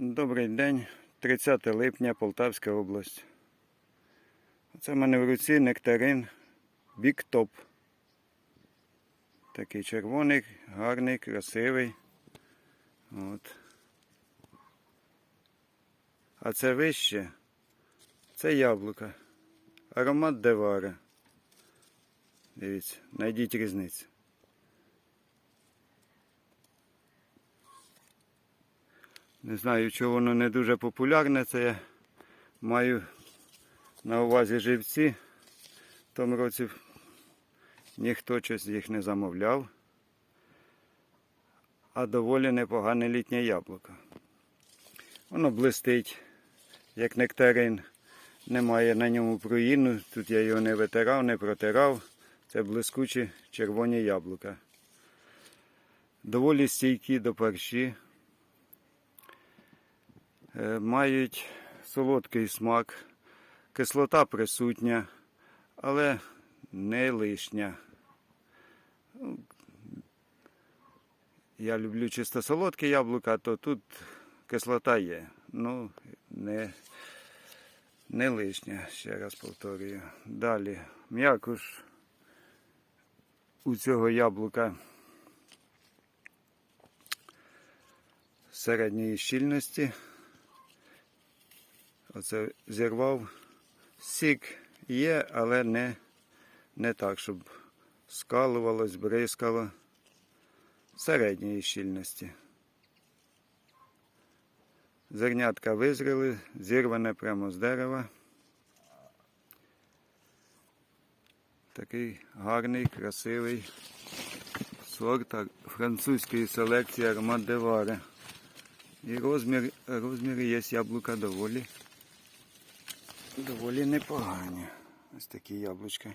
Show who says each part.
Speaker 1: Добрий день, 30 липня, Полтавська область. Це в мене в руці нектарин Top. Такий червоний, гарний, красивий. От. А це вище. Це яблука. Аромат Девара. Дивіться, знайдіть різницю. Не знаю, чого воно не дуже популярне. Це я маю на увазі живці. В тому році ніхто щось їх не замовляв. А доволі непогане літнє яблуко. Воно блистить, як нектарин. Немає на ньому проїну. Тут я його не витирав, не протирав. Це блискучі червоні яблука. Доволі стійкі до парші. Е, мають солодкий смак, кислота присутня, але не лишня. Ну, Я люблю чисто солодкі яблука, то тут кислота є. Ну, не, не лишня, ще раз повторюю. Далі, м'якуш у цього яблука середньої щільності. Оце зірвав. Сік є, але не, не так, щоб скалувалось, бризкало. Середньої щільності. Зернятка визріли, зірване прямо з дерева. Такий гарний, красивий сорт французької селекції аромат Деваре. І розмір, розміри є яблука доволі доволі непогані. Ось такі яблучка.